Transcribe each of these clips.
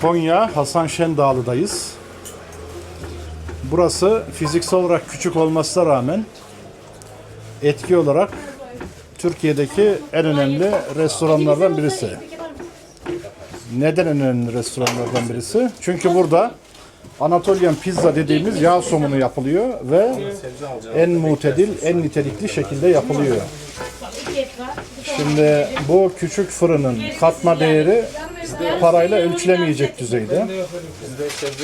Konya Hasan Şen Dağlı'dayız. Burası fiziksel olarak küçük olmasına rağmen etki olarak Türkiye'deki en önemli restoranlardan birisi. Neden en önemli restoranlardan birisi? Çünkü burada Anatolian pizza dediğimiz yağ somunu yapılıyor ve en mutedil, en nitelikli şekilde yapılıyor. Şimdi bu küçük fırının katma değeri parayla ölçülemeyecek düzeyde.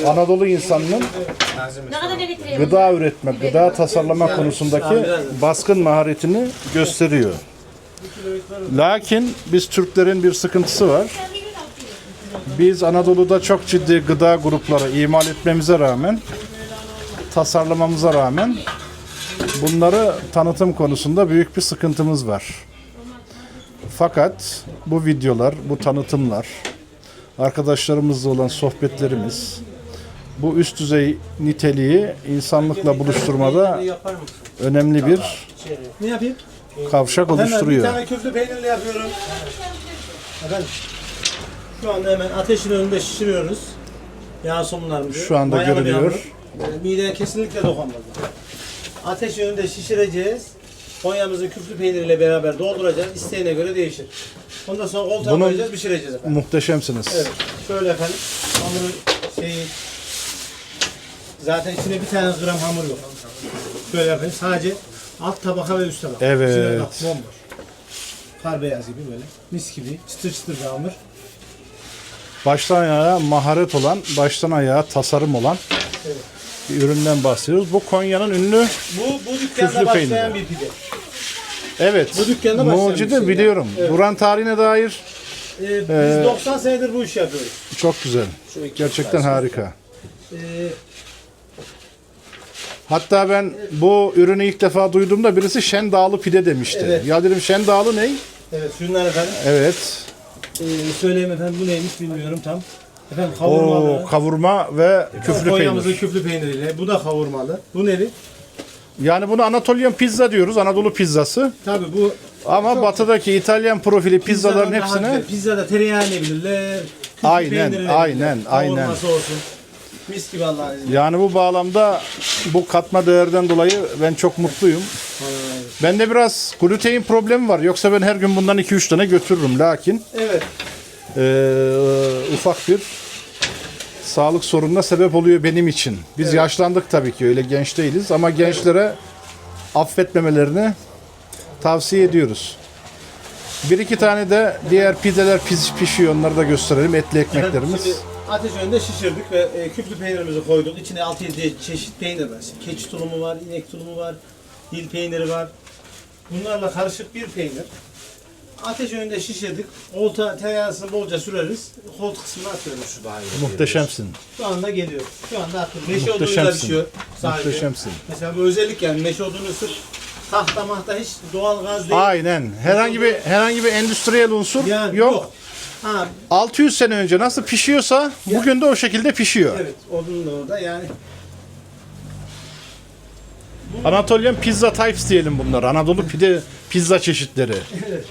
Anadolu insanının gıda üretme, gıda tasarlama konusundaki baskın maharetini gösteriyor. Lakin biz Türklerin bir sıkıntısı var. Biz Anadolu'da çok ciddi gıda grupları imal etmemize rağmen, tasarlamamıza rağmen bunları tanıtım konusunda büyük bir sıkıntımız var. Fakat bu videolar, bu tanıtımlar, arkadaşlarımızla olan sohbetlerimiz, bu üst düzey niteliği insanlıkla buluşturmada önemli bir Ne yapayım? kavşak Hemen bir oluşturuyor. tane küflü peynirli yapıyorum. Efendim, şu anda hemen ateşin önünde şişiriyoruz. Yağ somunlarımızı. Şu anda Mayalı bir hamur. Ee, mideye kesinlikle dokunmaz. Ateşin önünde şişireceğiz. Konya'mızın küflü peyniriyle beraber dolduracağız. İsteğine göre değişir. Ondan sonra olta Bunun- koyacağız, pişireceğiz efendim. Muhteşemsiniz. Evet. Şöyle efendim. Hamurun şeyi zaten içine bir tane gram hamur yok. Şöyle yapayım. Sadece alt tabaka ve üst tabaka. Evet. İçine bak, bomboş. Kar beyaz gibi böyle. Mis gibi. Çıtır çıtır bir hamur. Baştan ayağa maharet olan, baştan ayağa tasarım olan bir üründen bahsediyoruz. Bu Konya'nın ünlü, Bu, bu dükkanda Küflü başlayan peyniri. bir pide. Evet, Bu dükkanda mucidi şey biliyorum. yani. Evet. Buran tarihine dair Ee, biz Ee, 90 senedir bu işi yapıyoruz. çok güzel. Gerçekten harika. Ee, Hatta ben bu ürünü ilk defa duyduğumda birisi Şen Dağlı pide demişti. Evet. Ya dedim Şen Dağlı ne? evet şunlar efendim. Evet. Ee, söyleyeyim efendim bu neymiş bilmiyorum tam. Efendim kavurmalı. kavurma ve küflü Konya'mızın peynir. küflü peyniriyle. Bu da kavurmalı. Bu neli? Yani bunu Anatolian pizza diyoruz. Anadolu pizzası. Tabii bu Ama batıdaki İtalyan profili pizzaların Pizzanın daha hepsine güzel. Pizzada tereyağı ne bilirler. Aynen, peyniri ne aynen, bilirler, aynen. Kavurması olsun. Mis gibi Allah'ın izniyle. Yani bu bağlamda bu katma değerden dolayı ben çok mutluyum. Bende biraz glutein problemi var. Yoksa ben her gün bundan 2-3 tane götürürüm. Lakin Evet. eee, ufak bir sağlık sorununa sebep oluyor benim için. Biz yaşlandık tabii ki öyle genç değiliz ama gençlere affetmemelerini tavsiye ediyoruz. Bir iki tane de diğer pideler piş, pişiyor onları da gösterelim etli ekmeklerimiz. Şimdi ateş önünde şişirdik ve e, küflü peynirimizi koyduk. İçine 6-7 çeşit peynir var. Şimdi keçi tulumu var, inek tulumu var, dil peyniri var. Bunlarla karışık bir peynir. Ateş önünde şişirdik. Olta tereyağısını bolca süreriz. Holt kısmına atıyoruz. Şu daha iyi. Muhteşemsin. Şu anda geliyor. Şu anda atıyoruz. Meşe odunuyla Muhteşemsin. pişiyor. Sadece. Muhteşemsin. Mesela bu özellik yani meşe odunu sırf tahta mahta hiç doğal gaz değil. Aynen. Herhangi bir herhangi bir endüstriyel unsur Yani yok. Ha 600 sene önce nasıl pişiyorsa bugün de o şekilde pişiyor. evet odun da orada yani. Anatolian pizza types diyelim bunlar. Anadolu pide pizza çeşitleri. Evet.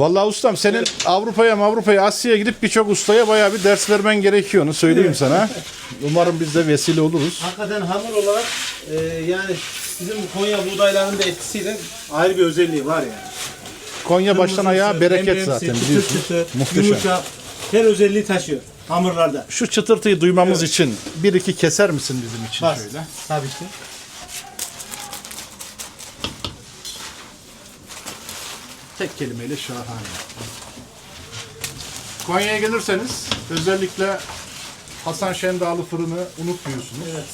Vallahi ustam senin Avrupa'ya Avrupa'ya Asya'ya gidip birçok ustaya bayağı bir ders vermen gerekiyor onu söyleyeyim sana. Umarım biz de vesile oluruz. Hakikaten hamur olarak e, yani bizim bu Konya buğdaylarının da etkisiyle ayrı bir özelliği var yani. Konya baştan ayağa bereket zaten biliyorsun. Muhteşem. Yumuşak, her özelliği taşıyor hamurlarda. Şu çıtırtıyı duymamız için bir iki keser misin bizim için Var. şöyle? Tabii ki. Tek kelimeyle şahane. Konya'ya gelirseniz özellikle Hasan Şendağlı fırını unutmuyorsunuz. Evet.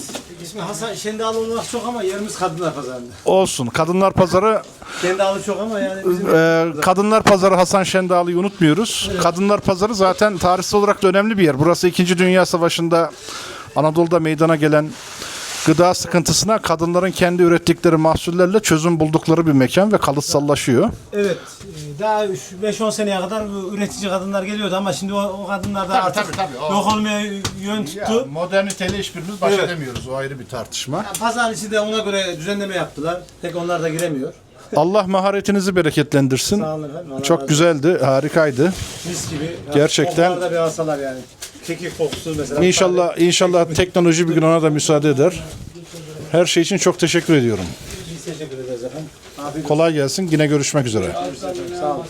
İsmi Hasan Şendalı olmak çok ama yerimiz kadınlar pazarında. Olsun. Kadınlar Pazarı Şendalı çok ama yani bizim e, Kadınlar Pazarı Hasan Şendağlı'yı unutmuyoruz. Kadınlar Pazarı zaten tarihsel olarak da önemli bir yer. Burası 2. Dünya Savaşı'nda Anadolu'da meydana gelen gıda sıkıntısına kadınların kendi ürettikleri mahsullerle çözüm buldukları bir mekan ve kalıtsallaşıyor. evet e, daha 5-10 seneye kadar üretici kadınlar geliyordu ama şimdi o, o kadınlar da Tabii, artık tabii, tabii. O- yok olmaya yön tuttu. moderniteyle hiçbirimiz baş Evet. edemiyoruz. O ayrı bir tartışma. Yani pazar içi de ona göre düzenleme yaptılar. Pek onlar da giremiyor. Allah maharetinizi bereketlendirsin. Sağ olun efendim. Allah razı Çok olsun. güzeldi, harikaydı. Mis gibi. Ya, Gerçekten- kokular da bir alsalar yani. Kekik kokusuz mesela. İnşallah inşallah teknoloji bir gün ona da müsaade eder. Her şey için çok teşekkür ediyorum. Biz teşekkür ederiz efendim. Afiyet Kolay gelsin. Yine görüşmek üzere. olsun. Sağ olun.